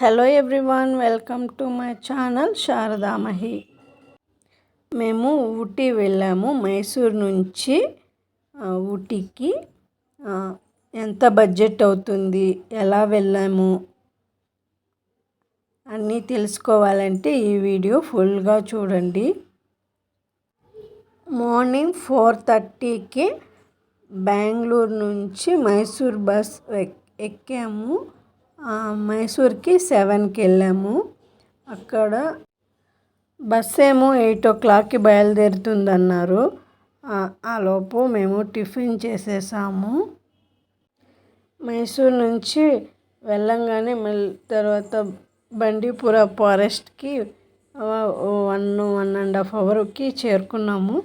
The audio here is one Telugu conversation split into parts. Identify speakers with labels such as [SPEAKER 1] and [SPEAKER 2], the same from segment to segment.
[SPEAKER 1] Hello everyone welcome to my channel Sharadamahi మేము ఊటీ వెళ్ళాము. మైసూర్ నుంచి ఊటీకి. ఎంత బడ్జెట్ అవుతుంది? ఎలా వెళ్ళాము? అన్నీ తెలుసుకోవాలంటే ఈ వీడియో ఫుల్గా చూడండి. మార్నింగ్ ఫోర్ థర్టీకి బెంగళూరు నుంచి మైసూర్ బస్ ఎక్- ఎక్కాము. మైసూర్కి సెవెన్కి వెళ్ళాము అక్కడ బస్ ఏమో ఎయిట్ ఓ క్లాక్కి బయలుదేరుతుందన్నారు. ఆ, లోపు మేము టిఫిన్ చేసేసాము. మైసూర్ నుంచి వెళ్ళంగానే మళ్ళీ తర్వాత బండీపుర ఫారెస్ట్కి వన్ వన్ అండ్ హాఫ్ అవర్కి చేరుకున్నాము.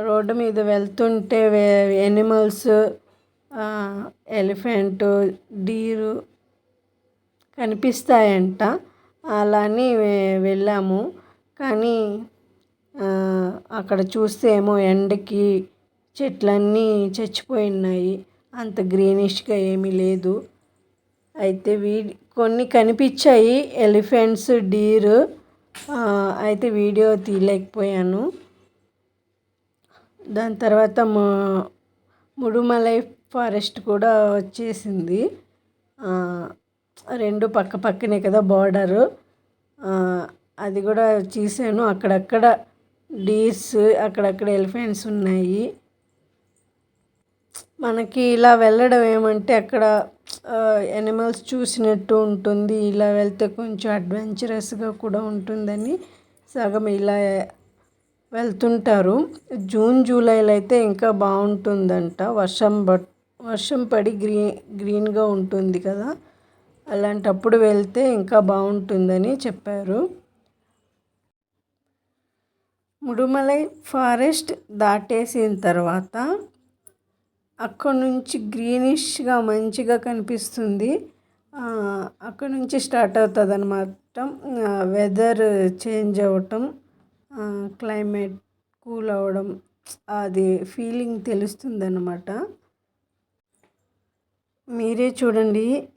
[SPEAKER 1] రోడ్డు మీద వెళ్తుంటే ఎనిమల్స్ ఎలిఫెంట్ డీరు కనిపిస్తాయంట. అలాని వెళ్ళాము. కానీ అక్కడ చూస్తే ఏమో ఎండకి చెట్లన్నీ చచ్చిపోయినాయి అంత గ్రీనిష్గా ఏమీ లేదు. అయితే వీ కొన్ని కనిపించాయి. Elephants deer. అయితే వీడియో తీయలేకపోయాను. దాని తర్వాత ముడుమలై ఫారెస్ట్ కూడా వచ్చేసింది. రెండు పక్క పక్కనే కదా బార్డరు. అది కూడా చూసాను అక్కడక్కడ డీర్స్ అక్కడక్కడ ఎలిఫెంట్స్ ఉన్నాయి. మనకి ఇలా వెళ్ళడం ఏమంటే అక్కడ ఎనిమల్స్ చూసినట్టు ఉంటుంది. ఇలా వెళ్తే కొంచెం అడ్వెంచరస్గా కూడా ఉంటుందని సగం ఇలా వెళ్తుంటారు. జూన్ జూలైలో అయితే ఇంకా బాగుంటుందంట. వర్షం బట్ వర్షం పడి గ్రీన్ గ్రీన్గా ఉంటుంది కదా. అలాంటప్పుడు వెళ్తే ఇంకా బాగుంటుందని చెప్పారు. ముడుమలై ఫారెస్ట్ దాటేసిన తర్వాత అక్కడ నుంచి గ్రీనిష్గా మంచిగా కనిపిస్తుంది. అక్కడ నుంచి స్టార్ట్ అవుతుంది అనమాట వెదర్ చేంజ్ అవ్వటం క్లైమేట్ కూల్ అవ్వడం అది ఫీలింగ్ తెలుస్తుంది అన్నమాట మీరే చూడండి.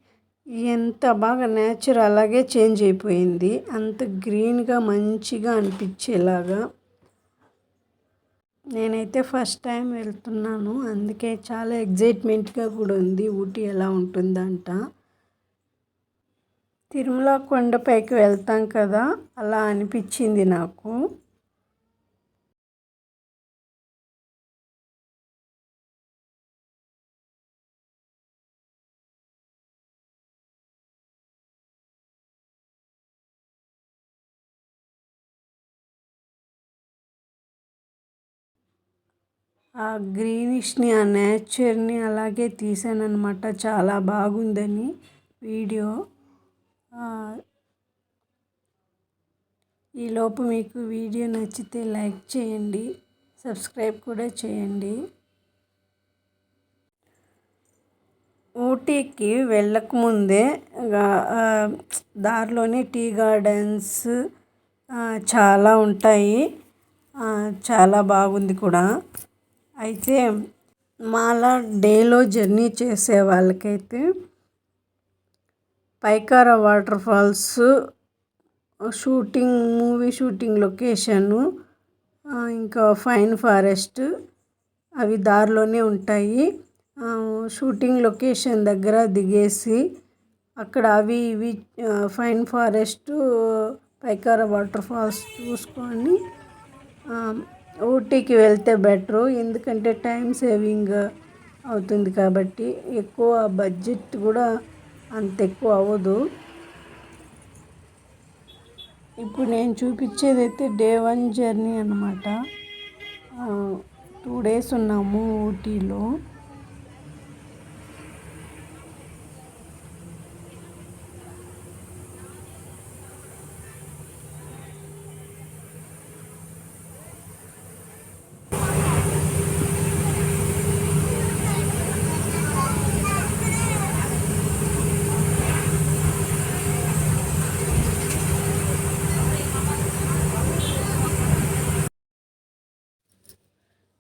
[SPEAKER 1] ఎంత బాగా నేచర్ అలాగే చేంజ్ అయిపోయింది. అంత గ్రీన్గా మంచిగా అనిపించేలాగా. నేనైతే ఫస్ట్ టైం వెళ్తున్నాను. అందుకే చాలా ఎగ్జైట్మెంట్గా కూడా ఉంది. ఊటీ ఎలా ఉంటుందంట. తిరుమల కొండపైకి వెళ్తాం కదా. అలా అనిపించింది నాకు. ఆ గ్రీనిష్ని ఆ నేచర్ని అలాగే తీసానమాట చాలా బాగుందని వీడియో. ఈ ఈలోపు మీకు వీడియో నచ్చితే లైక్ చేయండి సబ్స్క్రైబ్ కూడా చేయండి. ఊటీకి వెళ్ళకముందే దారిలోనే టీ గార్డెన్స్ చాలా ఉంటాయి. చాలా బాగుంది కూడా. అయితే మాలా డేలో జర్నీ చేసే వాళ్ళకైతే Pykara waterfalls shooting movie shooting location ఇంకా ఫైన్ ఫారెస్ట్ అవి దారిలోనే ఉంటాయి. షూటింగ్ లొకేషన్ దగ్గర దిగేసి అక్కడ అవి ఇవి pine forest Pykara water falls చూసుకొని ఊటీకి వెళ్తే బెటరు. ఎందుకంటే టైం సేవింగ్ అవుతుంది కాబట్టి ఎక్కువ బడ్జెట్ కూడా అంత ఎక్కువ అవ్వదు. ఇప్పుడు నేను చూపించేది అయితే డే వన్ జర్నీ అనమాట టూ డేస్ ఉన్నాము ఊటీలో.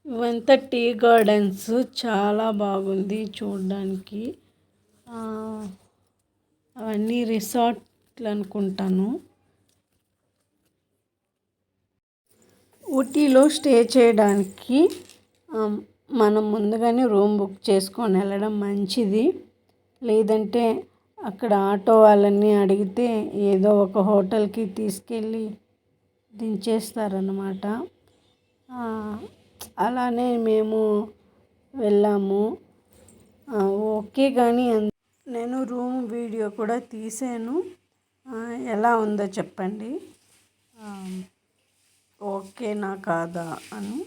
[SPEAKER 1] ఇవంతా టీ గార్డెన్స్. చాలా బాగుంది చూడడానికి. అవన్నీ రిసార్ట్లు అనుకుంటాను. ఊటీలో స్టే చేయడానికి మనం ముందుగానే రూమ్ బుక్ చేసుకొని వెళ్ళడం మంచిది. లేదంటే అక్కడ ఆటో వాళ్ళని అడిగితే ఏదో ఒక హోటల్కి తీసుకెళ్ళి దించేస్తారన్నమాట. అలానే మేము వెళ్ళాము. ఓకే కానీ నేను రూమ్ వీడియో కూడా తీసాను. ఎలా ఉందో చెప్పండి. ఓకేనా కాదా అని.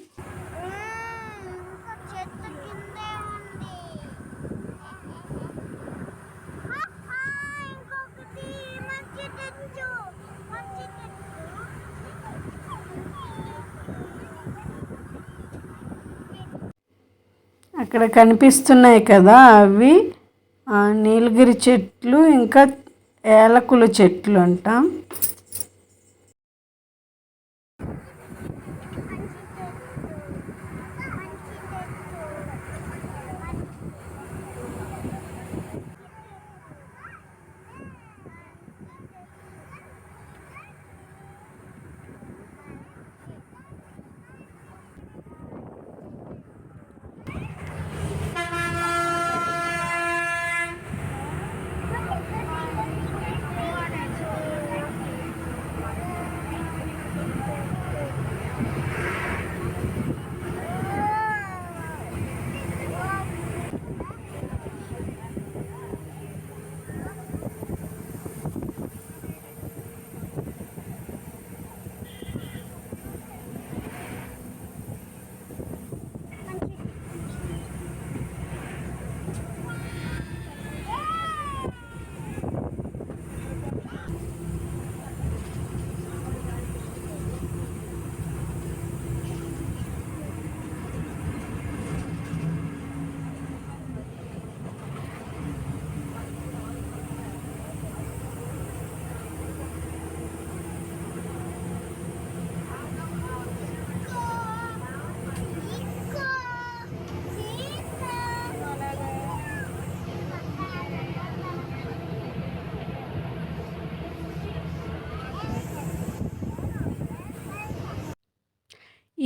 [SPEAKER 1] అక్కడ కనిపిస్తున్నాయి కదా అవి. నీలగిరి చెట్లు ఇంకా ఏలకుల చెట్లు అంట.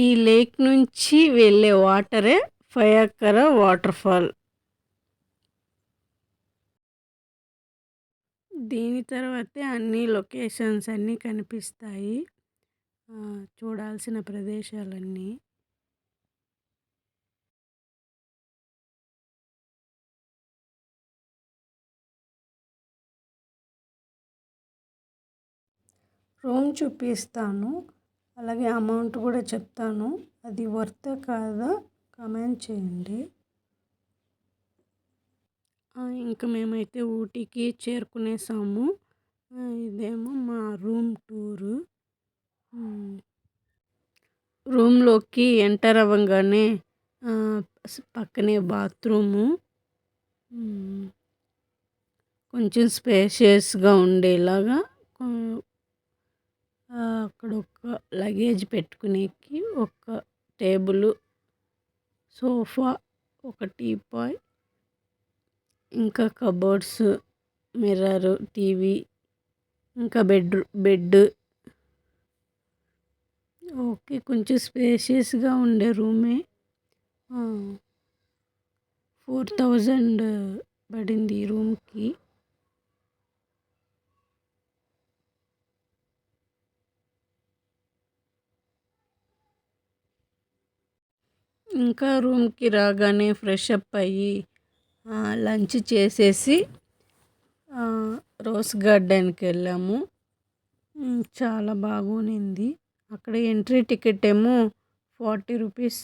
[SPEAKER 1] ఈ లేక్ నుంచి వెళ్ళే వాటరే ఫయాకర వాటర్ ఫాల్ దీని తర్వాతే అన్ని లొకేషన్స్ అన్నీ కనిపిస్తాయి. చూడాల్సిన ప్రదేశాలన్నీ. రూమ్ చూపిస్తాను. అలాగే అమౌంట్ కూడా చెప్తాను. అది వర్త్ కాదా కమెంట్ చేయండి. ఇంకా మేమైతే ఊటీకి చేరుకునేసాము. ఇదేమో మా రూమ్ టూరు. రూమ్లోకి ఎంటర్ అవ్వగానే పక్కనే బాత్రూము. కొంచెం స్పేషియస్గా ఉండేలాగా అక్కడ ఒక లగేజ్ పెట్టుకునేకి ఒక టేబుల్ సోఫా ఒక టీపాయ్ ఇంకా కబోర్డ్స్ మిర్రర్ టీవీ ఇంకా బెడ్ బెడ్ ఓకే కొంచెం స్పేషియస్గా ఉండే రూమే. ఫోర్ థౌజండ్ పడింది ఈ రూమ్కి. ఇంకా రూమ్కి రాగానే ఫ్రెష్ అప్ అయ్యి లంచ్ చేసేసి రోజ్ గార్డెన్కి వెళ్ళాము. చాలా బాగునింది. అక్కడ ఎంట్రీ టికెట్ ఏమో ఫార్టీ రూపీస్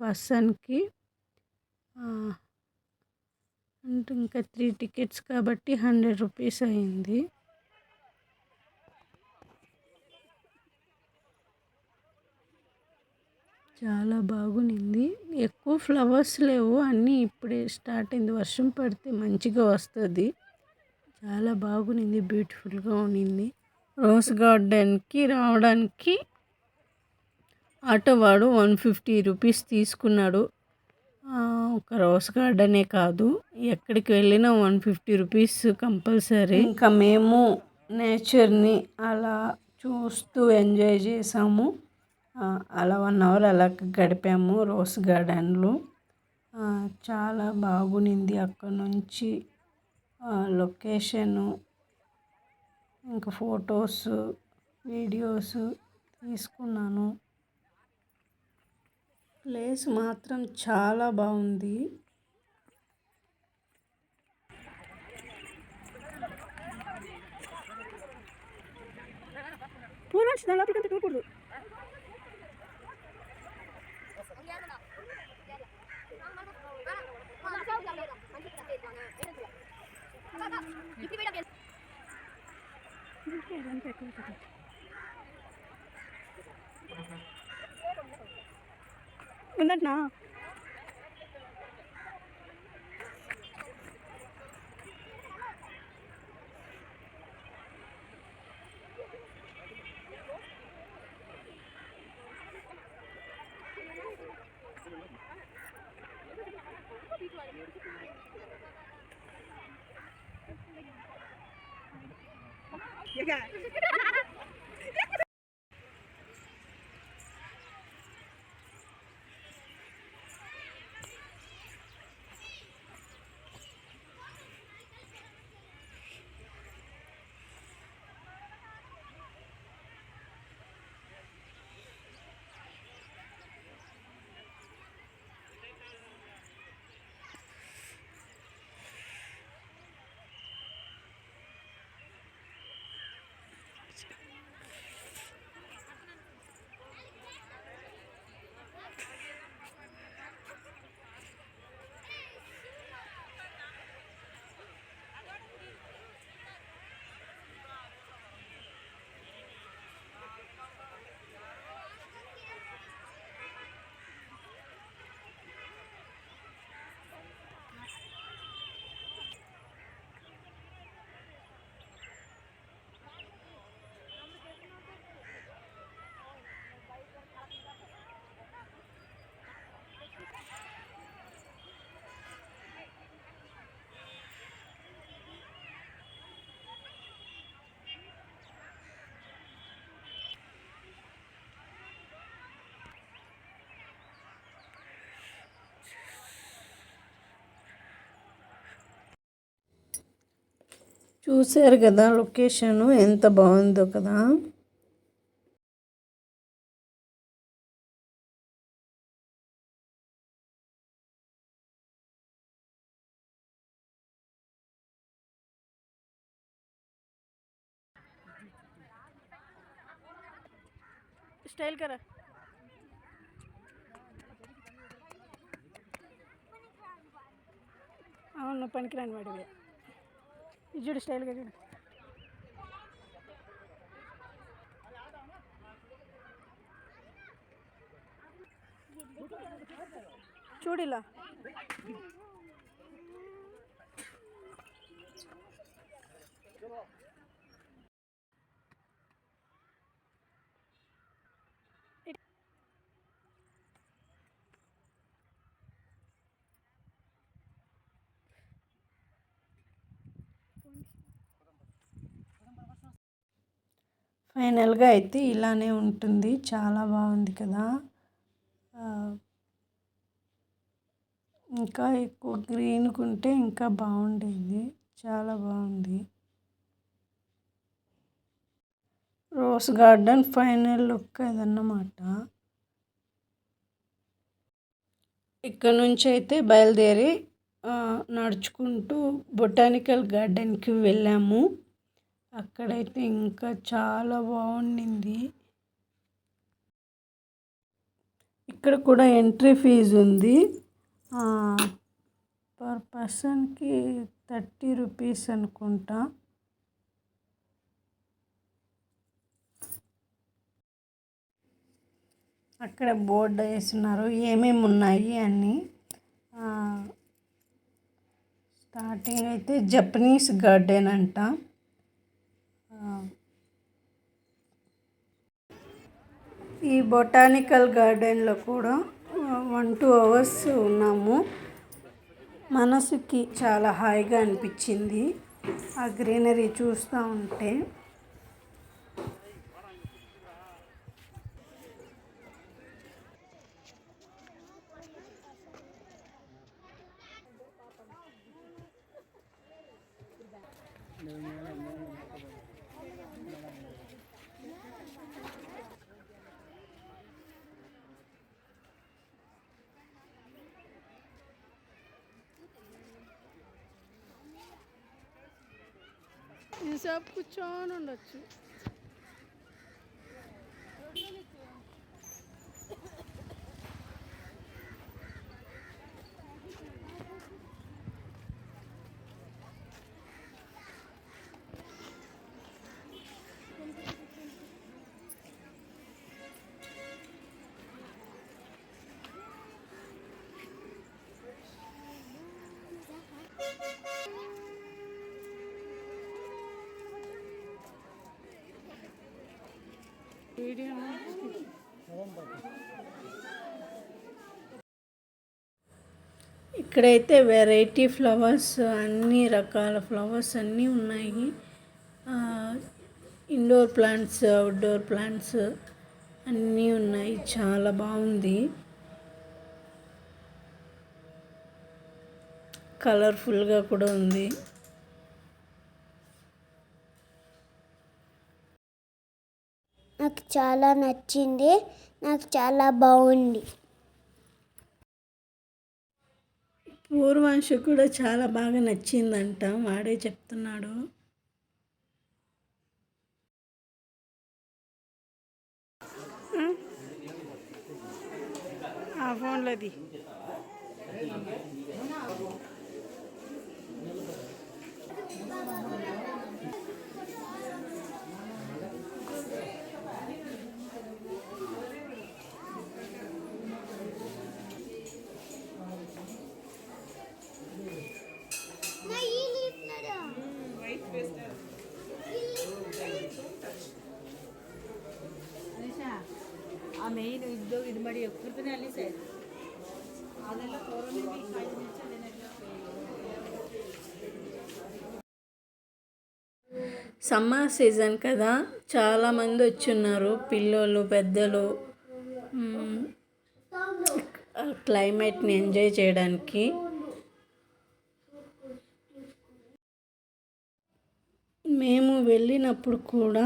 [SPEAKER 1] పర్సన్కి. అంటే ఇంకా త్రీ టికెట్స్ కాబట్టి హండ్రెడ్ రూపీస్ అయింది. చాలా బాగునింది. ఎక్కువ ఫ్లవర్స్ లేవు. అన్నీ ఇప్పుడే స్టార్ట్ అయింది. వర్షం పడితే మంచిగా వస్తుంది. చాలా బాగునింది. బ్యూటిఫుల్గా ఉన్నింది. రోజ్ గార్డెన్కి రావడానికి ఆటో వాడు వన్ ఫిఫ్టీ రూపీస్ తీసుకున్నాడు. ఒక రోజ్ గార్డెనే కాదు. ఎక్కడికి వెళ్ళినా వన్ ఫిఫ్టీ రూపీస్ కంపల్సరీ. ఇంకా మేము నేచర్ని అలా చూస్తూ ఎంజాయ్ చేసాము. అలా వన్ అవర్ అలా గడిపాము రోజ్ గార్డెన్లో. చాలా బాగునింది అక్కడ నుంచి. లొకేషను ఇంకా ఫొటోస్ వీడియోస్ తీసుకున్నాను. ప్లేస్ మాత్రం చాలా బాగుంది. పూర్వం చిన్న లోపలికి తిరగకూడదు ఉందంటనా చూశారు కదా లొకేషన్ ఎంత బాగుందో కదా. స్టైల్ కరా. అవును పనికిరాని వాడివే. ಇಜಿಡ್ ಸ್ಟೈಲ್ಗೆ ಗಿಡ ಚೂಡಿಲ್ಲ. ఫైనల్గా అయితే ఇలానే ఉంటుంది. చాలా బాగుంది కదా. ఇంకా ఎక్కువ గ్రీన్గా ఉంటే ఇంకా బాగుండేది. చాలా బాగుంది. రోజ్ గార్డెన్ ఫైనల్ లుక్ అదన్నమాట. ఇక్కడ నుంచి అయితే బయలుదేరి నడుచుకుంటూ బొటానికల్ గార్డెన్కి వెళ్ళాము. అక్కడైతే ఇంకా చాలా బాగుండింది. ఇక్కడ కూడా ఎంట్రీ ఫీజు ఉంది. పర్ పర్సన్కి థర్టీ రూపీస్ అనుకుంటా. అక్కడ బోర్డు వేస్తున్నారు ఏమేమి ఉన్నాయి అని. స్టార్టింగ్ అయితే జపనీస్ గార్డెన్ అంట. ఈ బొటానికల్ గార్డెన్లో కూడా వన్ టూ అవర్స్ ఉన్నాము. మనసుకి చాలా హాయిగా అనిపించింది. ఆ గ్రీనరీ చూస్తూ ఉంటే ఇంతసేపు కూర్చొని ఉండొచ్చు వీడియో ఇక్కడైతే వెరైటీ ఫ్లవర్స్ అన్ని రకాల ఫ్లవర్స్ అన్నీ ఉన్నాయి. ఇండోర్ ప్లాంట్స్ అవుట్డోర్ ప్లాంట్స్ అన్నీ ఉన్నాయి. చాలా బాగుంది. కలర్ఫుల్గా కూడా ఉంది.
[SPEAKER 2] నాకు చాలా నచ్చింది నాకు చాలా బాగుంది.
[SPEAKER 1] పూర్వాంశ కూడా చాలా బాగా నచ్చిందంట వాడే చెప్తున్నాడు. ఆ ఫోన్లోది
[SPEAKER 3] ಇದು ಇದು ಮಾಡಿ ಕುರ್ತಾನೆ ಅಲ್ಲಿ ಸರ್ ಅದೆಲ್ಲ ಕೊರೋನಾ ಕಾಯ್ದು ನಿಲ್ಸಿ ಅದನ್ನೆಲ್ಲ
[SPEAKER 1] సమ్మర్ సీజన్ కదా చాలామంది వచ్చున్నారు పిల్లలు పెద్దలు మ్మ్, క్లైమేట్ని ఎంజాయ్ చేయడానికి మేము వెళ్ళినప్పుడు కూడా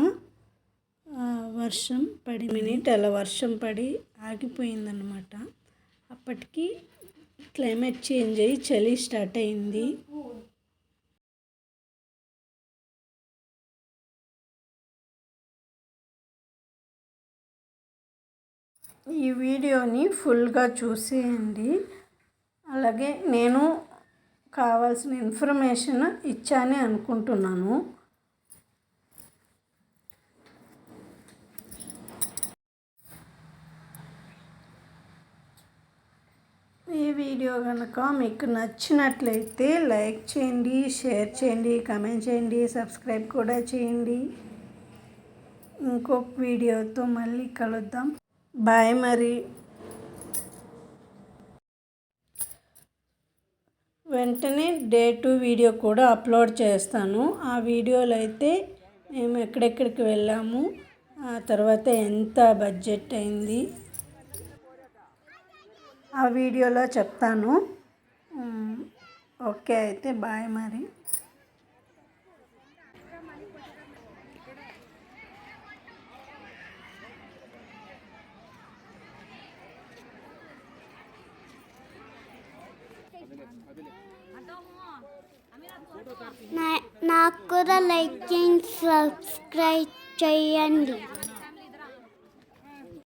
[SPEAKER 1] ఆ, వర్షం పడి మినిట్ అలా వర్షం పడి ఆగిపోయిందనమాట అప్పటికి క్లైమేట్ చేంజ్ అయ్యి చలి స్టార్ట్ అయింది. ఈ వీడియోని ఫుల్గా చూసేయండి. అలాగే నేను కావాల్సిన ఇన్ఫర్మేషన్ ఇచ్చానే అనుకుంటున్నాను. వీడియో కనుక మీకు నచ్చినట్లయితే లైక్ చేయండి షేర్ చేయండి కమెంట్ చేయండి సబ్స్క్రైబ్ కూడా చేయండి. ఇంకొక వీడియోతో మళ్ళీ కలుద్దాం. బాయ్ మరి. వెంటనే డే టు వీడియో కూడా అప్లోడ్ చేస్తాను. ఆ వీడియోలో అయితే మేము ఎక్కడెక్కడికి వెళ్ళాము. ఆ తర్వాత ఎంత బడ్జెట్ అయింది ఆ వీడియోలో చెప్తాను. ఓకే అయితే బాయ్ మరి.
[SPEAKER 2] నా నాకు కూడా లైక్ చేయండి సబ్స్క్రైబ్ చేయండి.